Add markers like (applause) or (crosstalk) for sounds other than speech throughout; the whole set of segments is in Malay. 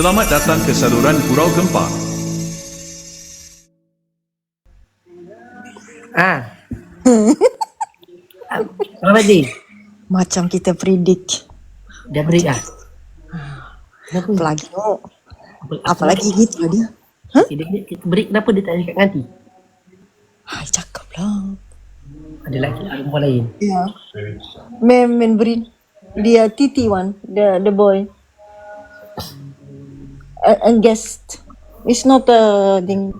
Selamat datang ke saluran Gurau Gempa. Ah. (laughs) Apa tadi? Macam kita predict. Dah break ah. Kenapa? Apalagi oh, Apa- apalagi gitu dia. Okay, dia, dia, dia break kenapa dia tak cakap nanti? Hai cakap lah. Ada lelaki ada perempuan lain. Ya. Men men brin. Dia Titi one, the the boy. Uh, and guest. It's not a thing.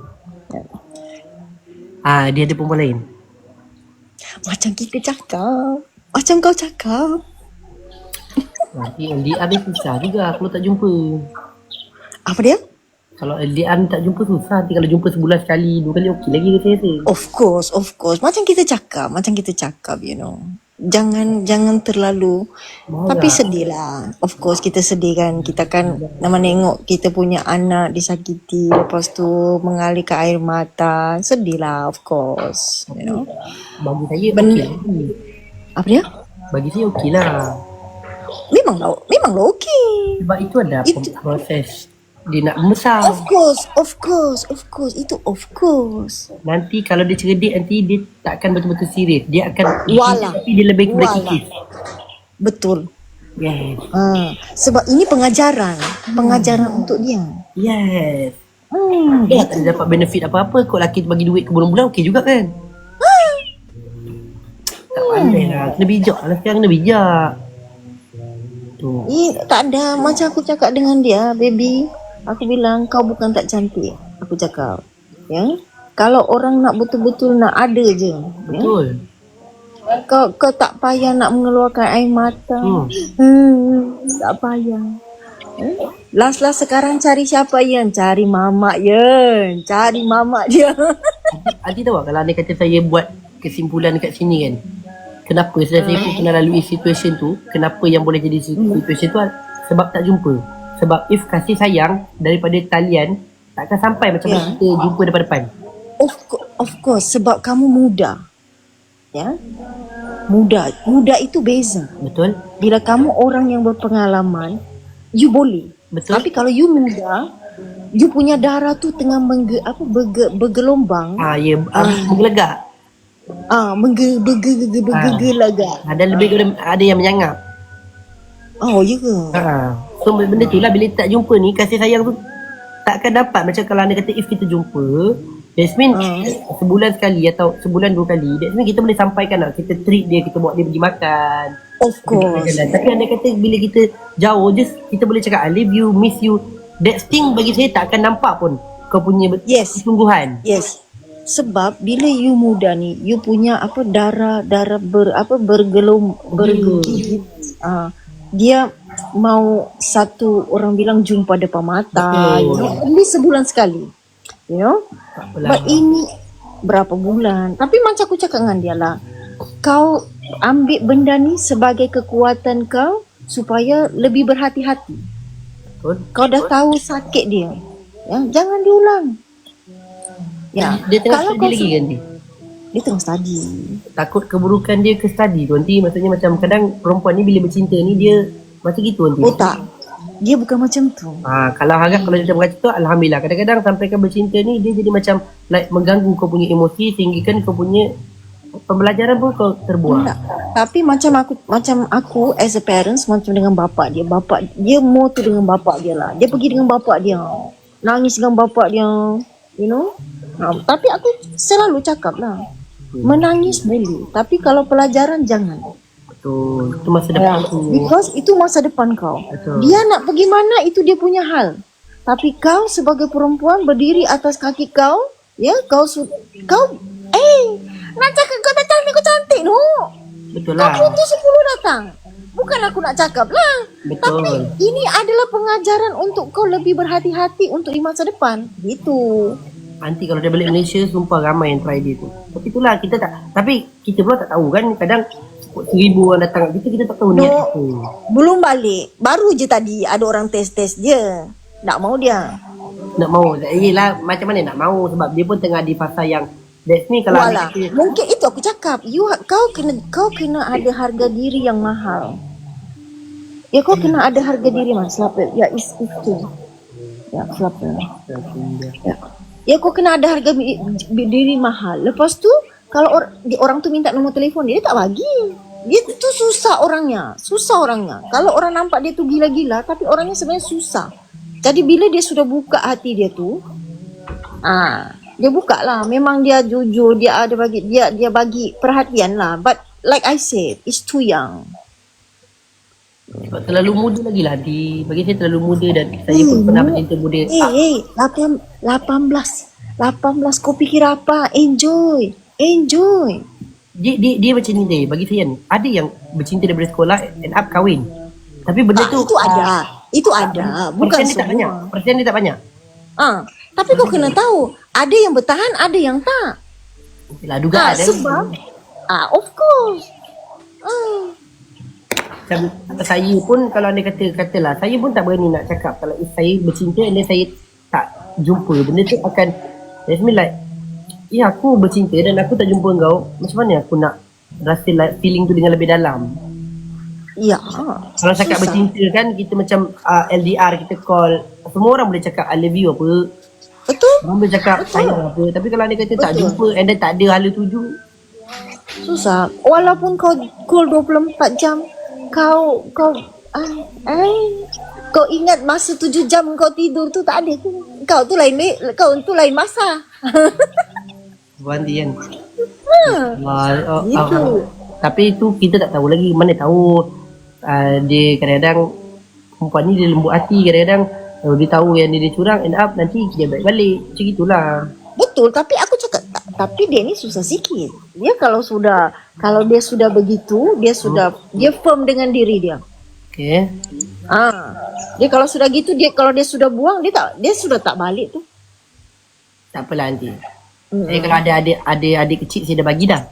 Ah, dia ada perempuan lain. Macam kita cakap. Macam kau cakap. Nanti LDR dia susah juga kalau tak jumpa. Apa dia? Kalau LDR ni tak jumpa susah. Nanti kalau jumpa sebulan sekali, dua kali okey lagi saya rasa. Of course, of course. Macam kita cakap, macam kita cakap, you know. Jangan jangan terlalu Marah. tapi sedih lah. Of course kita sedih kan. Kita kan nama nengok kita punya anak disakiti lepas tu mengalirkan air mata. Sedih lah of course. You know. Bagi saya okey. lagi. Apa dia? Bagi saya okey lah. Memanglah memanglah okey. Sebab itu ada Itu- proses dia nak membesar. Of course, of course, of course. Itu of course. Nanti kalau dia cerdik nanti dia takkan betul-betul serius. Dia akan Walah. tapi dia lebih kepada kikis. Betul. Yes. Ha, sebab ini pengajaran, pengajaran untuk dia. Yes. Hmm, Dia tak dapat benefit apa-apa Kau lelaki bagi duit ke bulan-bulan Okey juga kan Tak pandai lah Kena bijak lah sekarang Kena bijak Tu Eh, tak ada. Macam aku cakap dengan dia, baby. Aku bilang, kau bukan tak cantik. Aku cakap. Ya. Kalau orang nak betul-betul nak ada je. Ya? Betul Kau kau tak payah nak mengeluarkan air mata. hmm. Hmm, tak payah. Eh? Last-last sekarang cari siapa Yan? Cari mamak Yan. Cari mamak dia. (laughs) Adik tahu Kalau anda kata saya buat Kesimpulan dekat sini kan Kenapa Setelah saya pun pernah lalui situasi tu Kenapa yang boleh jadi situasi tu Sebab tak jumpa Sebab if kasih sayang Daripada talian Takkan sampai macam yeah. kita jumpa depan-depan Of, co- of course, sebab kamu muda. Ya. Muda. Muda itu beza. Betul? Bila kamu orang yang berpengalaman, you boleh. Betul? Tapi kalau you muda, you punya darah tu tengah mengge, apa berge, bergelombang, Ah, ya, ah, menggelegak ah mengge berge berge bergelegak. Ada lebih kepada ada yang menyangap. Oh, ya ke? Ha. So benda tu lah bila tak jumpa ni kasih sayang tu takkan dapat macam kalau anda kata if kita jumpa That mean Hmm. sebulan sekali atau sebulan dua kali That mean kita boleh sampaikan lah Kita treat dia, kita bawa dia pergi makan Of course. Tapi anda kata bila kita jauh just Kita boleh cakap I love you, miss you That thing bagi saya tak akan nampak pun Kau punya Yes. kesungguhan Yes. Sebab bila you muda ni, you punya apa darah darah ber apa bergelom bergigit. Ah, dia mau satu orang bilang jumpa depan mata, Betul. you know, at least sebulan sekali. You know? But ini berapa bulan? Tapi macam aku cakap dengan dia lah, kau ambil benda ni sebagai kekuatan kau supaya lebih berhati-hati. Betul Kau dah tahu sakit dia. Ya, jangan diulang. Ya, Dia tengah kalau study lagi kan dia dia tengah study. Takut keburukan dia ke study tu Nanti maksudnya macam kadang perempuan ni bila bercinta ni dia Macam gitu nanti Oh tak. Dia bukan macam tu. Ha, kalau harap kalau dia macam tu Alhamdulillah Kadang-kadang sampai kau bercinta ni Dia jadi macam like mengganggu kau punya emosi Sehingga kan kau punya Pembelajaran pun kau terbuang Tak. Tapi macam aku macam aku as a parents macam dengan bapak dia. Bapak dia more tu dengan bapak dia lah. Dia pergi dengan bapak dia. Nangis dengan bapak dia. You know? Ha, tapi aku selalu cakap lah. Menangis boleh. Tapi kalau pelajaran jangan. Betul Itu masa depan Ya, tu because itu masa depan kau. Betul. Dia nak pergi mana itu dia punya hal. Tapi kau sebagai perempuan berdiri atas kaki kau, ya kau su- kau eh nak cakap kau dah cantik kau cantik no. Betul lah Aku tu sepuluh datang. Bukan aku nak cakap lah. Betul Ini adalah pengajaran untuk kau lebih berhati-hati untuk di masa depan. Gitu. Nanti kalau dia balik Malaysia Sumpah ramai yang try dia tu Tapi itulah kita tak Tapi kita pula tak tahu kan Kadang Seribu orang datang Kita kita tak tahu niat No. apa Belum balik. Baru je tadi ada orang test-test dia. Tak mau dia. Nak mau Yelah macam mana nak mau Sebab dia pun tengah di fasa yang That's me kalau Walah, kata mungkin itu aku cakap. You kau kena kau kena ada harga diri yang mahal. Ya kau kena ada harga diri mas. Ya is itu. Ya, flapper. Ya. Ya kau kena ada harga diri mahal. Lepas tu kalau or, di, orang tu minta nombor telefon dia, dia tak bagi. Dia tu susah orangnya. Susah orangnya. Kalau orang nampak dia tu gila-gila tapi orangnya sebenarnya susah. Jadi bila dia sudah buka hati dia tu, ah, dia buka lah. Memang dia jujur, dia ada bagi dia dia bagi perhatian lah. But like I said, it's too young. Sebab terlalu muda lagi lah di bagi saya terlalu muda dan saya pun pernah bercinta muda. Eh, eh, 8, 18. 18 kau fikir apa? Enjoy. Enjoy. Dia, dia, dia macam ni deh. Bagi saya ada yang bercinta daripada sekolah end up kahwin. Tapi benda Ah, tu itu ada. Itu ada. Bukan persen dia tak banyak. semua. Persen dia tak banyak. Ah, tapi kau kena tahu, ada yang bertahan, ada yang tak. Lah dugaan Ah, ada. sebab ah, of course. Ah, Macam saya pun kalau anda kata katalah saya pun tak berani nak cakap kalau saya bercinta then saya tak jumpa benda tu akan that's mean like ya aku bercinta dan aku tak jumpa kau macam mana aku nak rasa like feeling tu dengan lebih dalam ya. kalau cakap Susah. bercinta kan kita macam uh, LDR kita call semua orang boleh cakap I love you apa Betul? orang boleh cakap Betul. sayang apa tapi kalau anda kata tak Betul. jumpa and then tak ada hala tuju Susah. Walaupun kau call 24 jam, kau kau ai, ai, kau ingat masa 7 jam kau tidur tu tak ada tu. Kau tu lain kau tu lain masa. (laughs) Berhenti kan Ha. Ah, oh, Gitu. ah, tapi itu kita tak tahu lagi mana tahu uh, dia kadang-kadang perempuan ni dia lembut hati kadang-kadang uh, dia tahu yang dia, dia curang end up nanti dia baik balik macam gitulah Betul, tapi aku cakap ta- tapi dia ni susah sikit. Dia kalau sudah kalau dia sudah begitu, dia sudah dia firm dengan diri dia. okay Ah. Dia kalau sudah gitu dia kalau dia sudah buang dia tak dia sudah tak balik tu. tak apalah nanti Mm. saya kalau ada adik ada adik kecil saya dah bagi dah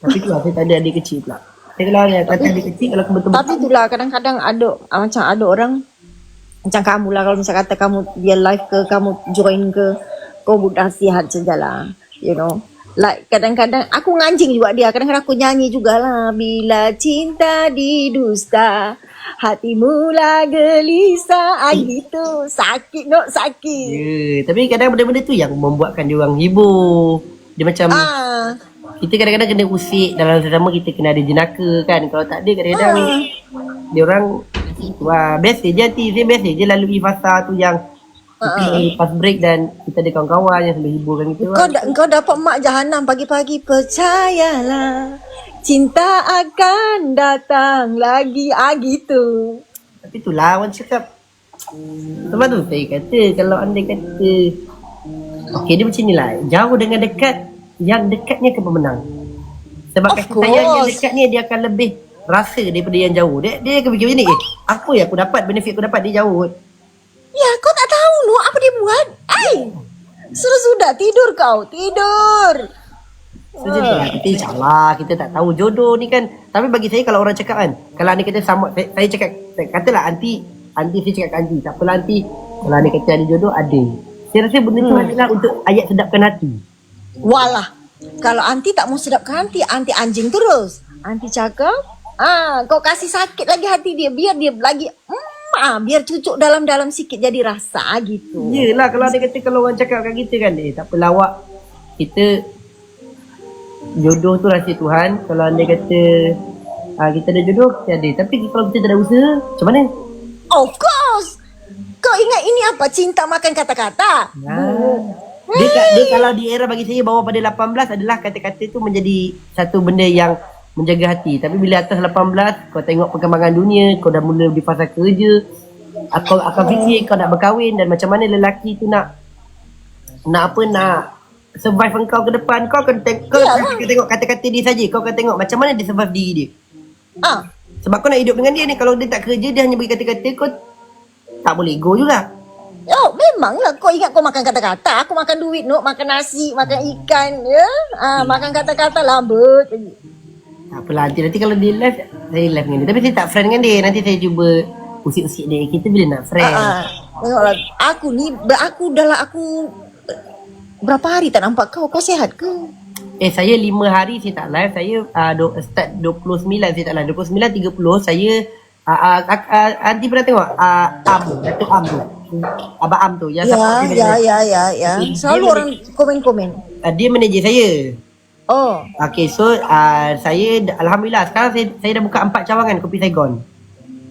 tapi tu lah saya tak ada adik kecil pula saya kalau ada kata adik kecil kalau aku betul Tapi itulah kadang-kadang ada ah, macam ada orang macam kamu lah kalau misal kata kamu dia live ke kamu join ke kau buat nasihat sajalah you know like kadang-kadang aku ngancing juga dia kadang-kadang aku nyanyi jugalah bila cinta didusta hati mula gelisah ah, gitu sakit no sakit. Ya tapi kadang benda-benda tu yang membuatkan dia orang hibur. Dia macam ah. kita kadang-kadang kena usik dalam sesama kita kena ada jenaka kan. Kalau tak ada kadang-kadang Ah. dia orang wah biasa je hati saya biasa je lalui fasa tu yang lepas break dan kita ada kawan-kawan yang sambil hiburkan kita Kau, da- kau dapat mak jahanam pagi-pagi percayalah cinta akan datang lagi. Ah gitu. tapi itulah orang cakap. Sebab tu saya kata kalau anda kata okey dia macam ni lah. Jauh dengan dekat yang dekatnya akan pemenang sebab Of kasih sayang yang dekat ni dia akan lebih rasa daripada yang jauh. Dia, dia akan fikir macam ni eh apa yang aku dapat benefit aku dapat dia jauh. Ya kau tak lu apa dia buat? Ai. Sudah-sudah tidur kau, tidur. So macam tu lah Kita insyaAllah Kita tak tahu jodoh ni kan Tapi bagi saya Kalau orang cakap kan Kalau anda kata sama Saya, saya cakap Katalah anti Anti saya cakap ke anti Tak apalah anti Kalau anda kata ada jodoh Ada Saya rasa benda tu adalah Untuk ayat sedapkan hati Walah. Kalau anti tak mau sedapkan anti, anti anjing terus. Anti cakap, ah kau kasih sakit lagi hati dia biar dia lagi mm, ah, biar cucuk dalam-dalam sikit jadi rasa gitu. Yelah kalau anda kata Kalau orang cakap kat kita kan Eh tak apalah awak Kita Jodoh tu rahsia Tuhan Kalau anda kata ah, Kita ada jodoh Kita ada Tapi kalau kita tak ada usaha Macam mana? Of course. Kau ingat ini apa? Cinta makan kata-kata. Ah. Dia, ka- dia kalau di era bagi saya bawah pada 18 adalah kata-kata tu menjadi satu benda yang menjaga hati. Tapi bila atas 18 kau tengok perkembangan dunia, kau dah mula di fasa kerja, ah, kau akan fikir kau nak berkahwin dan macam mana lelaki tu nak nak apa nak survive engkau ke depan kau akan teng- kau Yalah. akan tengok kata-kata dia saja kau akan tengok macam mana dia survive diri dia Ah, sebab kau nak hidup dengan dia ni kalau dia tak kerja dia hanya bagi kata-kata kau tak boleh go juga Oh, memanglah kau ingat kau makan kata-kata. Aku makan duit, no, makan nasi, makan ikan, ya. Ah, makan kata-kata lambat. Tak apalah nanti, nanti kalau dia live Saya live dengan dia Tapi saya tak friend dengan dia Nanti saya cuba Usik-usik dia Kita bila nak friend Ah, tengoklah. Aku ni, aku dah lah, aku berapa hari tak nampak kau. Kau sihat ke? Eh saya 5 hari saya tak live Saya uh, do, start 29 saya tak live 29, 30 Saya uh, uh, uh, uh, Nanti pernah tengok uh, Am Datuk Am tu Abang Am tu yang Ya, support dia ya, manager. ya, ya, ya. Dia- Selalu orang komen-komen. Uh, dia manager saya. Oh, Okay, so uh, saya Alhamdulillah sekarang saya, saya dah buka empat cawangan kopi Saigon.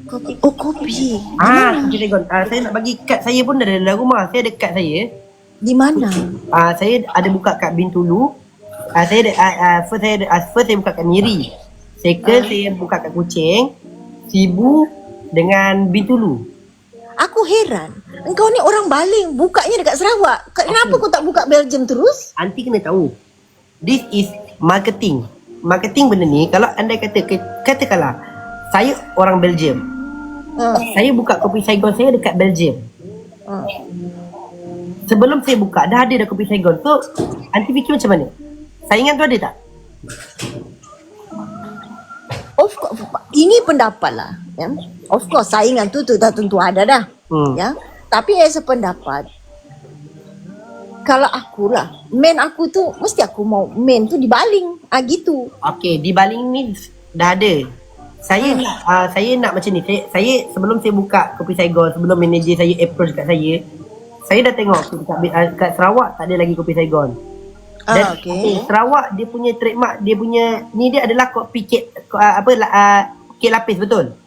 kopi. Oh, kopi. Ah, kopi Saigon. Uh, saya nak bagi kad saya pun dah ada dalam rumah. Saya ada kad saya. Di mana? Uh, saya ada buka kat Bintulu. Uh, saya ada, uh, uh, first saya ada, uh, first saya buka kat Miri. Second saya buka kat Kuching, Sibu dengan Bintulu. Aku heran. Engkau ni orang baling. Bukanya dekat Sarawak. Kenapa kau tak buka Belgium terus? Anti kena tahu. This is marketing. Marketing benda ni kalau anda kata katakanlah saya orang Belgium. Ha. Saya buka kopi Saigon saya dekat Belgium. ha. Sebelum saya buka dah ada dah kopi Saigon. So anti fikir macam mana? Saingan tu ada tak? Of course, ini pendapat lah. Ya. Of course, saingan tu, tu dah tentu ada dah. Hmm. Ya. Tapi as a pendapat, kalau aku lah, main aku tu, mesti aku mau main tu dibaling. Ah gitu. Okey, di baling ni dah ada. Saya nak uh, saya nak macam ni. Saya, saya sebelum saya buka kopi Saigon, sebelum manager saya approach kat saya, saya dah tengok dekat, uh, kat Sarawak tak ada lagi kopi Saigon. Dan Ah, okay. okay, Sarawak dia punya trademark, dia punya ni dia adalah kopi kek uh, apa uh, kek lapis betul.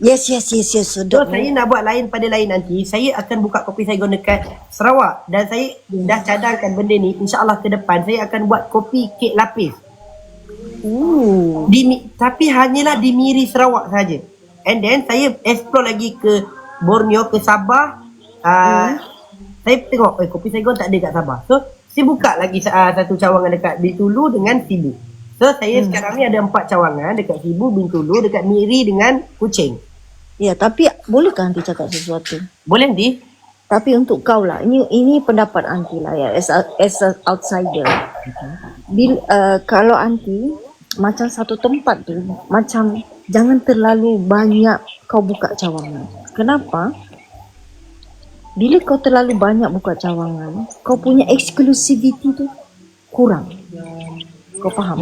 Yes, yes, yes, yes. So Sedap. saya nak buat lain pada lain nanti Saya akan buka kopi Saigon dekat Sarawak Dan saya dah cadangkan benda ni InsyaAllah ke depan Saya akan buat kopi kek lapis Ooh. di, Tapi hanyalah di Miri Sarawak saja. And then saya explore lagi ke Borneo, ke Sabah uh, Saya tengok eh, kopi Saigon tak ada kat Sabah So saya buka lagi uh, satu cawangan dekat Bintulu dengan Sibu So saya sekarang ni ada empat cawangan Dekat Sibu, Bintulu, dekat Miri dengan Kuching Ya, tapi bolehkah nanti cakap sesuatu? Boleh nanti? Tapi untuk kau lah, ini ini pendapat anti lah ya, as a, as a outsider. Bil, uh, kalau anti macam satu tempat tu, macam jangan terlalu banyak kau buka cawangan. Kenapa? Bila kau terlalu banyak buka cawangan, kau punya exclusivity tu kurang. Kau faham?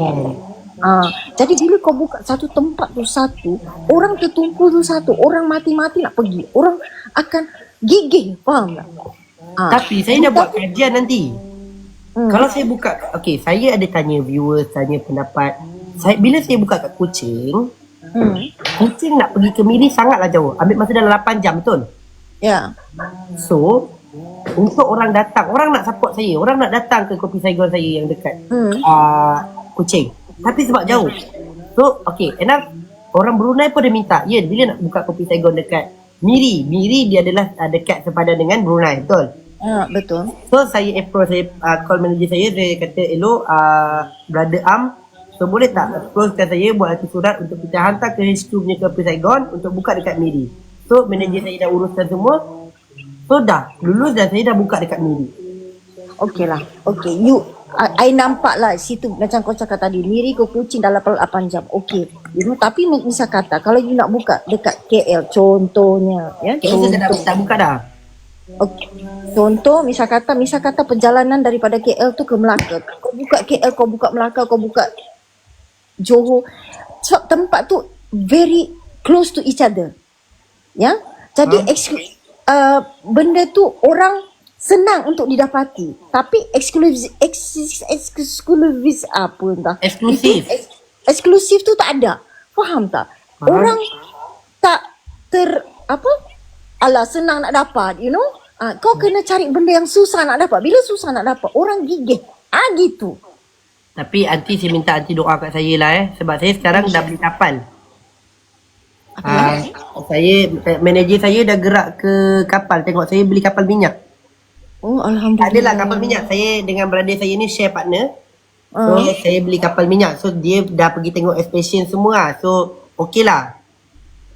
Ah, jadi bila kau buka satu tempat tu satu, orang tertumpul tu satu, orang mati-mati nak pergi, orang akan gigih, faham tak? Ah, Tapi saya dah buat kajian nanti. Hmm. Kalau saya buka, okay, saya ada tanya viewers, tanya pendapat. Saya bila saya buka kat Kuching, hmm. Kuching nak pergi ke Miri sangatlah jauh. Ambil masa dalam 8 jam, betul? Ya. So, untuk orang datang, orang nak support saya, orang nak datang ke Kopi Saigon saya yang dekat Hmm. uh, Kuching. Tapi sebab jauh. So, okay, enough. Orang Brunei pun dia minta, ya, bila nak buka Kopi Saigon dekat Miri. Miri dia adalah uh, dekat sepadan dengan Brunei, betul? Ya, betul. So saya approach saya uh, call manager saya saya kata hello uh, brother Am so boleh tak approachkan saya buat satu surat untuk kita hantar ke HQ punya ke Saigon untuk buka dekat Miri. So manager saya dah uruskan semua. So dah lulus dan saya dah buka dekat Miri. Okey lah. Okey, you I, I nampak lah situ macam kau cakap tadi Miri ke Kuching dalam 8 jam. Okey. You know, tapi misal kata kalau you nak buka dekat KL contohnya ya. Okay, saya dah tak buka dah. Okay. Contoh misal kata misal kata perjalanan daripada KL tu ke Melaka. Kau buka KL, kau buka Melaka, kau buka Johor. Sebab tempat tu very close to each other. Ya. Jadi Hmm. exclu- uh, benda tu orang senang untuk didapati. Tapi eksklusif eksklusif, eksklusif apa entah. Eksklusif. Itu eks- eksklusif tu tak ada. Faham tak? Faham. Orang tak ter apa? Alah senang nak dapat, you know? Ah, kau kena cari benda yang susah nak dapat. Bila susah nak dapat, orang gigih. Ah gitu. Tapi anti saya minta anti doa kat saya lah eh sebab saya sekarang dah beli kapal. Uh, saya manager saya dah gerak ke kapal tengok saya beli kapal minyak. Oh, alhamdulillah. Adalah kapal minyak. Saya dengan brother saya ni share partner. So Ah. saya beli kapal minyak. So dia dah pergi tengok expansion semua lah. So okey lah.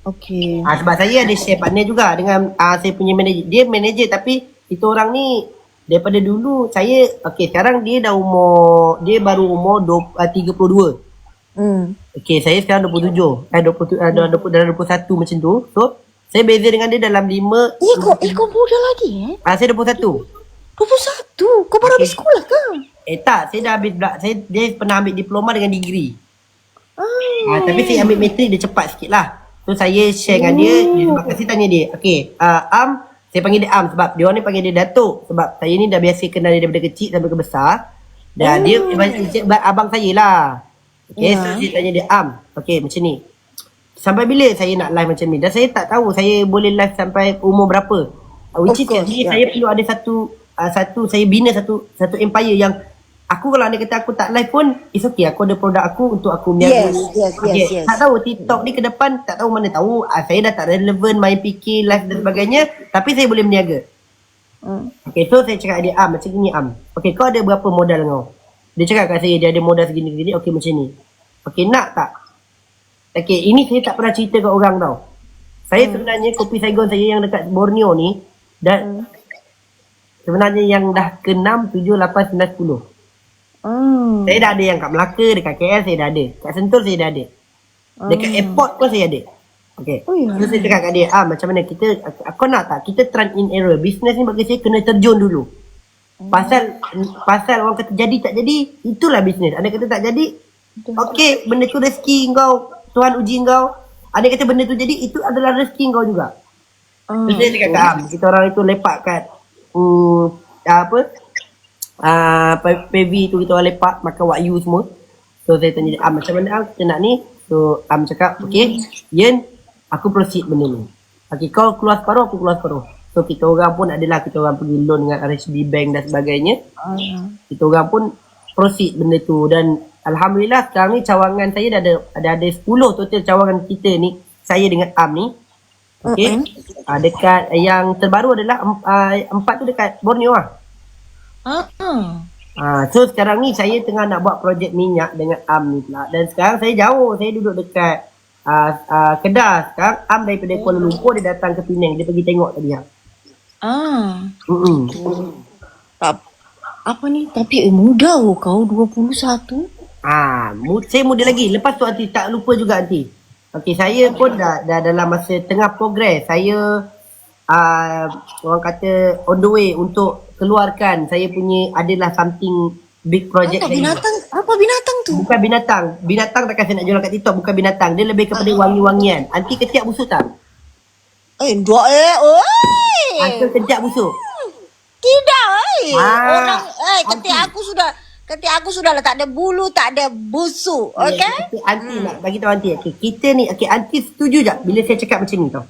Okey. Ah, sebab saya ada share partner juga dengan ah, saya punya manager. Dia manager tapi kita orang ni daripada dulu saya okey sekarang dia dah umur dia baru umur 20, ah, 32. Hmm. Okey saya sekarang 27. Eh 20 ah, dah 20 dalam 21 macam tu. So saya beza dengan dia dalam 5 Eh, kau, eh, kau muda lagi eh? ah, saya 21. 21. Kau baru Okey. habis sekolah ke? Eh tak, saya dah habis bela- saya dia pernah ambil diploma dengan degree. Ah. Ah, tapi saya ambil matrik dia cepat sikit lah. So saya share dengan dia, dia terima kasih tanya dia. Okay, uh, Am, Saya panggil dia Am sebab dia orang ni panggil dia Datuk sebab saya ni dah biasa kenal dia daripada kecil sampai ke besar. Dan dia dia abang saya lah. Okay, so Ya. saya tanya dia Am. Okay, macam ni. Sampai bila saya nak live macam ni? Dan saya tak tahu saya boleh live sampai umur berapa. Which is yeah. saya perlu ada satu uh, satu saya bina satu satu empire yang aku kalau anda kata aku tak live pun it's okay aku ada produk aku untuk aku Yes, yes, yes, yes. Tak tahu TikTok ni ke depan tak tahu mana tahu uh, saya dah tak relevan main fikir live dan sebagainya tapi saya boleh berniaga. Hmm. Okay, so saya cakap dia Am, macam ni Am. Okay, kau ada berapa modal kau? Dia cakap kat saya, dia ada modal segini-segini. Okay, macam ni. Okay, nak tak? Okay, ini saya tak pernah cerita kat orang tau. Saya hmm. sebenarnya kopi Saigon saya yang dekat Borneo ni, dan sebenarnya yang dah ke-6, 7, 8, 9, 10. Hmm. Saya dah ada yang kat Melaka, dekat KL saya dah ada. Kat Sentul saya dah ada. Dekat airport pun saya ada. Okay. Oh, ya. So saya cakap kat dia, ah macam mana kita, kau nak tak? Kita try in error. Business ni bagi saya kena terjun dulu. Pasal pasal orang kata jadi tak jadi, itulah bisnes. Ada kata tak jadi, okey, benda tu rezeki kau, Tuhan uji kau. Ada kata benda tu jadi, itu adalah rezeki kau juga. Hmm. So, saya cakap kat Am, kita orang itu lepak kat um, apa? Uh, PV tu kita orang lepak makan wakyu semua. So saya tanya dia, Am macam mana Am kita nak ni? So Am cakap, okay, Yen, aku proceed benda ni. Okay, kau keluar separuh, aku keluar separuh. So kita orang pun adalah kita orang pergi loan dengan RHB Bank dan sebagainya. Hmm. Kita orang pun proceed benda tu dan Alhamdulillah sekarang ni cawangan saya dah ada ada ada 10 total cawangan kita ni saya dengan Am ni. Okay. Mm-mm. Uh, dekat yang terbaru adalah uh, empat tu dekat Borneo lah. Ah. Uh, so sekarang ni saya tengah nak buat projek minyak dengan Am ni pula. Dan sekarang saya jauh. Saya duduk dekat uh, uh, Kedah. Sekarang Am daripada Kuala Lumpur dia datang ke Penang. Dia pergi tengok tadi. Ah. Mm-mm. Tak, apa ni? Tapi eh, muda oh kau 21. Ah, mu- saya muda lagi. Lepas tu nanti tak lupa juga nanti. Okey, saya pun dah, dah dalam masa tengah progress. Saya uh, orang kata on the way untuk keluarkan saya punya adalah something big project Apa binatang? Apa binatang tu? Bukan binatang. Binatang takkan saya nak jual kat TikTok. Bukan binatang. Dia lebih kepada wangi-wangian. Anti ketiak busuk tak? Eh, dua eh. Oi. Anti ketiak busuk. Tidak, eh. Ah. Orang eh ketik aku sudah ketik aku sudah lah tak ada bulu, tak ada busuk. Okey? Okay, anti nak bagi tahu anti. Okay, kita ni, okay, anti setuju tak bila saya cakap macam ni tau?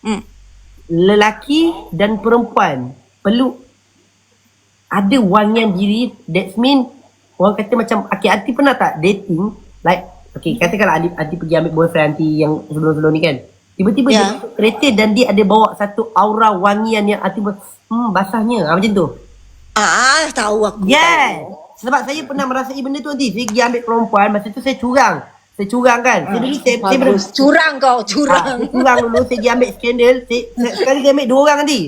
Hmm. Lelaki dan perempuan perlu ada wangian diri. That mean orang kata macam, okay, anti pernah tak dating? Like, okay, katakanlah anti, anti pergi ambil boyfriend anti yang sebelum-sebelum ni kan. Tiba-tiba Ya. dia masuk kereta dan dia ada bawa satu aura wangian yang anti ber- hmm, basahnya. Ha, macam tu. Ah, tahu aku. Yes. Sebab saya pernah merasai benda tu nanti. Saya pergi ambil perempuan. Masa tu saya curang. Saya curang kan. Saya dulu saya, saya Bagus. Curang kau, Ah, curang. saya curang dulu. Saya pergi ambil skandal. Saya, saya, sekali saya ambil dua orang nanti.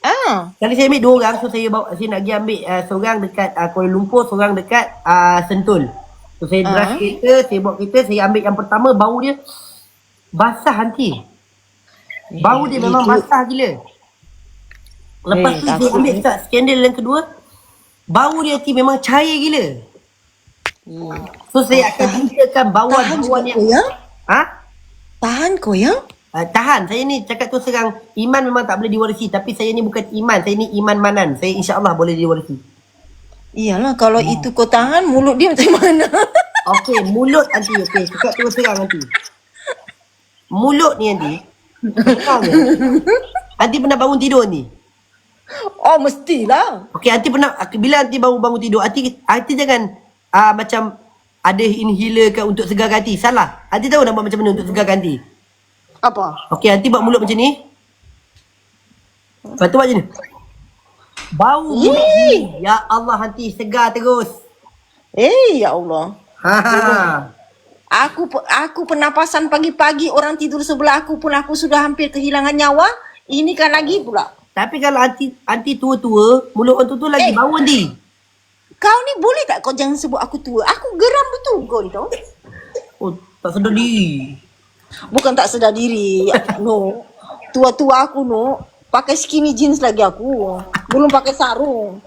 Ah. Sekali saya ambil dua orang. So saya bawa saya nak pergi ambil uh, seorang dekat uh, Kuala Lumpur. Seorang dekat uh, Sentul. So saya drive Ah. kereta. Saya bawa kereta. Saya ambil yang pertama. Bau dia basah nanti. Bau dia memang basah gila. Lepas Eh, tu takut ambil tak skandal yang kedua. Bau dia nanti memang cair gila. So saya akan gunakan Tahan bauan-bauan yang ya? Ha? Tahan kau ya? Uh, tahan. Saya ni cakap tu serang iman memang tak boleh diwarisi tapi saya ni bukan iman, saya ni iman manan. Saya insya-Allah boleh diwarisi. Iyalah kalau itu kau tahan mulut dia macam mana? Okey, mulut nanti okey, cakap tu serang nanti. Mulut ni je. Nanti (laughs) pernah bangun tidur ni. oh mestilah. Okey, nanti pernah bila nanti bangun bangun tidur, nanti nanti jangan uh, macam ada inhaler ke untuk segarkan hati. Salah. Nanti tahu nak buat macam mana untuk segarkan hati. Apa? Okey, nanti buat mulut macam ni. Lepas tu buat macam ni. Bau mulut ni. Ya Allah, nanti segar terus. Eh ya Allah. Ha ha. Aku aku pernapasan pagi-pagi orang tidur sebelah aku pun aku sudah hampir kehilangan nyawa. Ini kan lagi pula. Tapi kalau anti anti tua-tua, mulut orang tua-tua lagi Eh. bau nanti. Kau ni boleh tak kau jangan sebut aku tua? Aku geram betul kau ni tau. Oh, tak sedar diri. Bukan tak sedar diri. (laughs) No. Tua-tua aku no. Pakai skinny jeans lagi aku. Belum pakai sarung.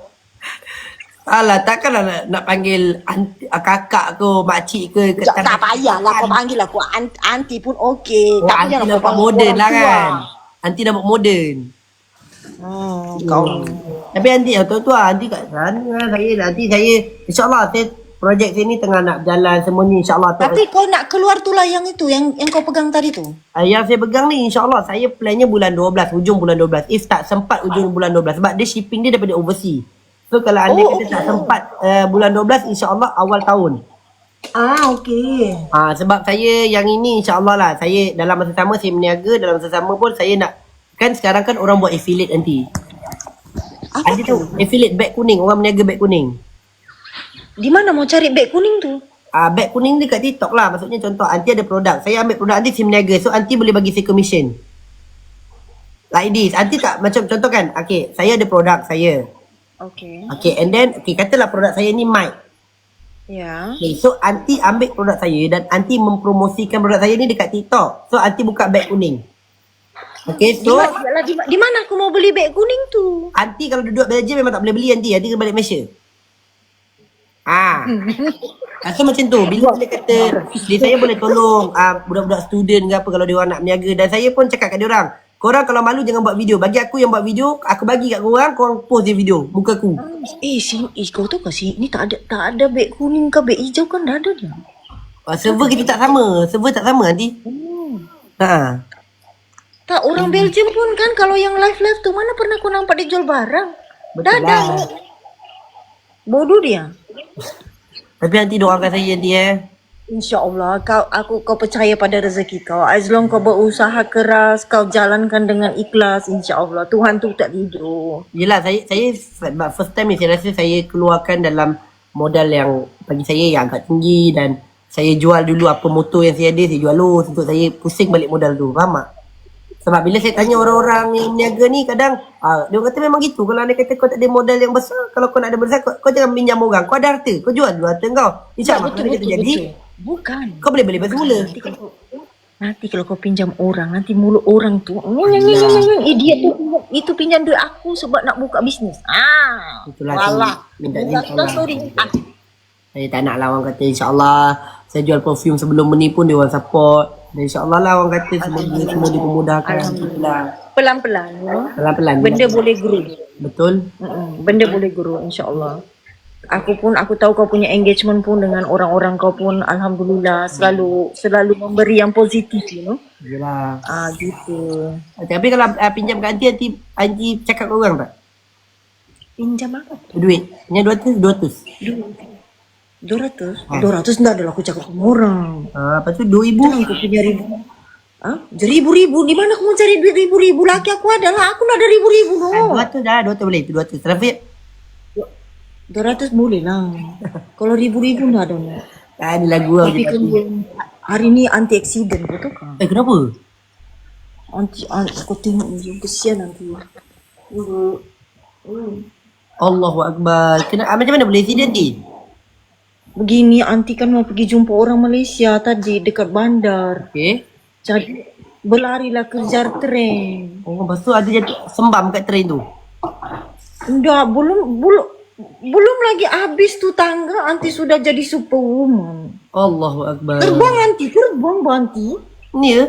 Alah, takkanlah nak, nak panggil anti, ah, kakak ke, makcik ke. ke Tak, tak payahlah kau panggil aku. Ant- Aunty pun okey. Oh, Tapi anti nampak panggil moden lah kan. Anti nampak moden. Oh, Kau. Tapi nanti tu tu lah, nanti kat sana saya nanti saya insyaallah saya projek sini tengah nak berjalan semua ni insyaallah. Tapi kau nak keluar tu lah yang itu, yang yang kau pegang tadi tu. Uh, yang saya pegang ni insyaAllah saya plannya bulan 12, hujung bulan 12. If tak sempat hujung bulan 12 sebab dia shipping dia daripada overseas. So kalau anda Oh, kata okay. tak sempat uh, bulan 12 insyaAllah awal tahun. Ah, okey. Ah sebab saya yang ini insyaAllah lah saya dalam masa sama saya berniaga dalam masa sama pun saya nak kan sekarang kan orang buat affiliate nanti. Apa Ada tu? affiliate beg kuning, orang berniaga beg kuning. Di mana mau cari beg kuning tu? Ah beg kuning dekat TikTok lah. Maksudnya contoh anti ada produk. Saya ambil produk anti saya berniaga. So anti boleh bagi saya commission. Like this. Anti tak macam contoh kan. Okay, saya ada produk saya. Okey. Okay, and then okay, katalah produk saya ni mic. Ya. Okay, so anti ambil produk saya dan anti mempromosikan produk saya ni dekat TikTok. So anti buka beg kuning. Okay, Di so mana, di, ma- di mana aku mau beli beg kuning tu? anti kalau duduk Belgium memang tak boleh beli anti. Anti kena balik Malaysia. Ah. (laughs) Ah, so macam tu Bila bila kata Dia saya boleh tolong ah, Budak-budak student ke apa Kalau dia orang nak berniaga Dan saya pun cakap kat dia orang Korang kalau malu jangan buat video Bagi aku yang buat video Aku bagi kat korang Korang post je video Muka aku Eh, si, eh kau tahu ke si ni tak ada tak ada beg kuning ke beg hijau kan dah ada dia. ah, Server kita tak sama Server tak sama nanti Hmm. Ha. Tak orang Belgium pun kan kalau yang live-live tu mana pernah kau nampak dia jual barang? Betul dah lah. ada. Bodoh dia. Tapi nanti doakan saya nanti eh InsyaAllah kau aku kau percaya pada rezeki kau. As long kau berusaha keras, kau jalankan dengan ikhlas insyaAllah. Tuhan tu tak tidur. Yelah saya saya first time ni saya rasa saya keluarkan dalam modal yang bagi saya yang agak tinggi dan saya jual dulu apa motor yang saya ada saya jual dulu untuk saya pusing balik modal tu faham tak? Sebab bila saya tanya orang-orang yang berniaga ni kadang ah, dia kata memang gitu. Kalau anda kata kau tak ada modal yang besar kalau kau nak ada besar kau, kau jangan pinjam orang. Kau ada harta kau jual dulu harta kau. insyaAllah kalau dia terjadi Bukan. kau boleh balik semula Nanti kalau kau, nanti kalau kau pinjam orang, nanti mulut orang tu, nyeng. eh dia tu itu pinjam duit aku sebab nak buka bisnes. Ah, Itulah walah. saya minta dia Saya tak nak orang kata insyaAllah Saya jual perfume sebelum ni pun dia orang support Dan insyaAllah lah orang kata semoga semua dipermudahkan Alhamdulillah pelan-pelan, ya. Pelan-pelan Benda boleh grow. Betul Mm-mm, Benda boleh grow insyaAllah. Aku pun aku tahu kau punya engagement pun dengan orang-orang kau pun alhamdulillah selalu selalu memberi yang positif you know. Yelah Ah gitu. Tapi kalau uh, pinjam kat aunty Aunty, aunty cakap kat orang tak? Pinjam apa? Duit Punya 200 200 200? 200 enggak adalah aku cakap sama orang. uh, Lepas tu 2000 Jangan aku punya ribu. Hah? Ribu-ribu? Di mana aku mau cari duit ribu-ribu? Laki aku adalah aku nak ada ribu-ribu no. Ah, 200 dah 200 boleh tu 200 Rafiq 200 boleh lah. Kalau ribu-ribu enggak ada no. ah, Ada lagu lah Tapi kan hari ni anti accident kau tahu kan? Eh kenapa? Anti, anti kau tengok ni kesian nanti. Uh, Allahu Akbar Kena, ah, Macam mana boleh accident ni? Begini anti kan mau pergi jumpa orang Malaysia tadi dekat bandar. Okay Jadi berlarilah kejar tren. Oh, lepas tu ada jatuh sembam kat train tu Enggak, belum belum belum lagi habis tu tangga anti sudah jadi superwoman. Allahu Akbar Terbang anti, terbang anti. Ni ya?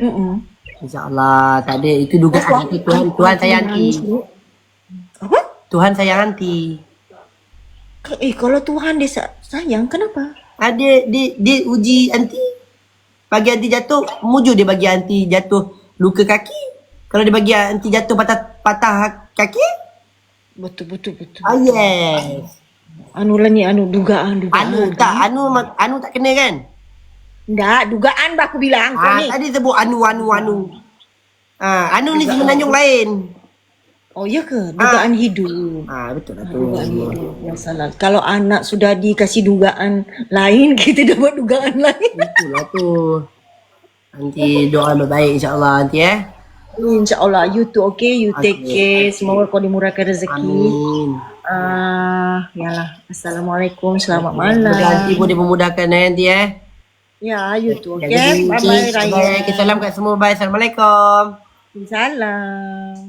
Mm InsyaAllah tak ada itu dugaan itu Tuhan Tuhan sayang anti Apa? Tuhan sayang anti Eh kalau Tuhan dia sa- sayang kenapa? ada dia, dia uji anti. Bagi anti jatuh mujur dia bagi anti jatuh luka kaki. Kalau dia bagi anti jatuh patah patah kaki? Betul betul betul. ah yes. Anu lah ni anu dugaan dugaan. anu tak anu ma- anu tak kena kan? Enggak, dugaan bah aku bilang ah ni. tadi sebut anu anu anu. Ah anu ni semenanjung lain Oh ya ke? Dugaan hidup. ah betul lah tu Dugaan hidup. Masalah. Kalau anak sudah dikasih dugaan lain, (laughs) kita dapat dugaan lain. itulah tu nanti doa baik insyaallah nanti eh InsyaAllah you too okay You take Okay. care Semoga kau dimurahkan rezeki amin Ah, Yalah Assalamualaikum Selamat Semoga malam nanti pun dimudahkan eh nanti eh Ya you too okay jadi, Bye Cik, bye Raya bye. Kita salam kat semua. Bye. Assalamualaikum. Salam